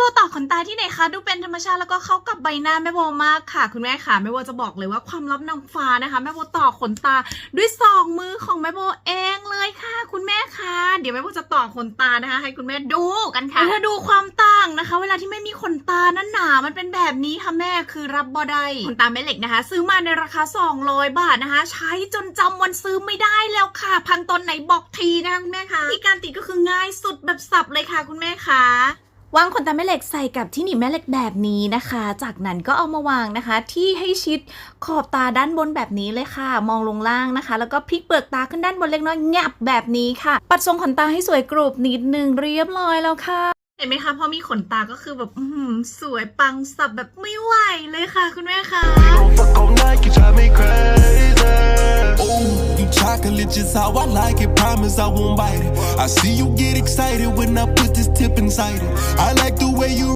โบต่อขนตาที่ไหนคะ ดูเป็นธรรมชาติแล้วก็เข้ากับใบหน้าแม่โบมากค่ะ คุณแม่ค่ะแม่โบจะบอกเลยว่าความลับนางฟ้านะคะแม่โบต่อขนตาด้วยสองมือของแม่โบเองเลยค่ะ คุณแม่ค่ะ เดี๋ยวแม่โบจะต่อขนตานะคะ ให้คุณแม่ดูกันค่ะถ้าดูความต่างนะคะ เวลาที่ไม่มีขนตานั้นหนามันเป็นแบบนี้ค่ะแม่คือรับบอได้ขนตาแม่เหล็กนะคะ ซื้อมาในราคา 200 บาทนะคะ ใช้จนจำวันซื้อไม่ได้แล้วค่ะ พังตอนไหนบอกทีนะคะคุณแม่ค่ะที่การติดก็คือง่ายสุดแบบสับเลยค่ะ คุณแม่ค่ะ วางขนตาแม่เหล็กใส่กับที่หนีบแม่เหล็กแบบนี้นะคะ จากนั้นก็เอามาวางนะคะ ที่ให้ชิดขอบตาด้านบนแบบนี้เลยค่ะ มองลงล่างนะคะ แล้วก็พลิกเปลือกตาขึ้นด้านบนเล็กน้อยงับแบบนี้ค่ะ ปัดทรงขนตาให้สวยกรุบนิดนึงเรียบร้อยแล้วค่ะเห็นไหมคะพอมีขนตาก็คือแบบอื้อหือสวยปังสับแบบไม่ไหวเลยค่ะ คุณแม่คะ chocolate just how I like it. Promise I won't bite it. I see you get excited when I put this tip inside it. I like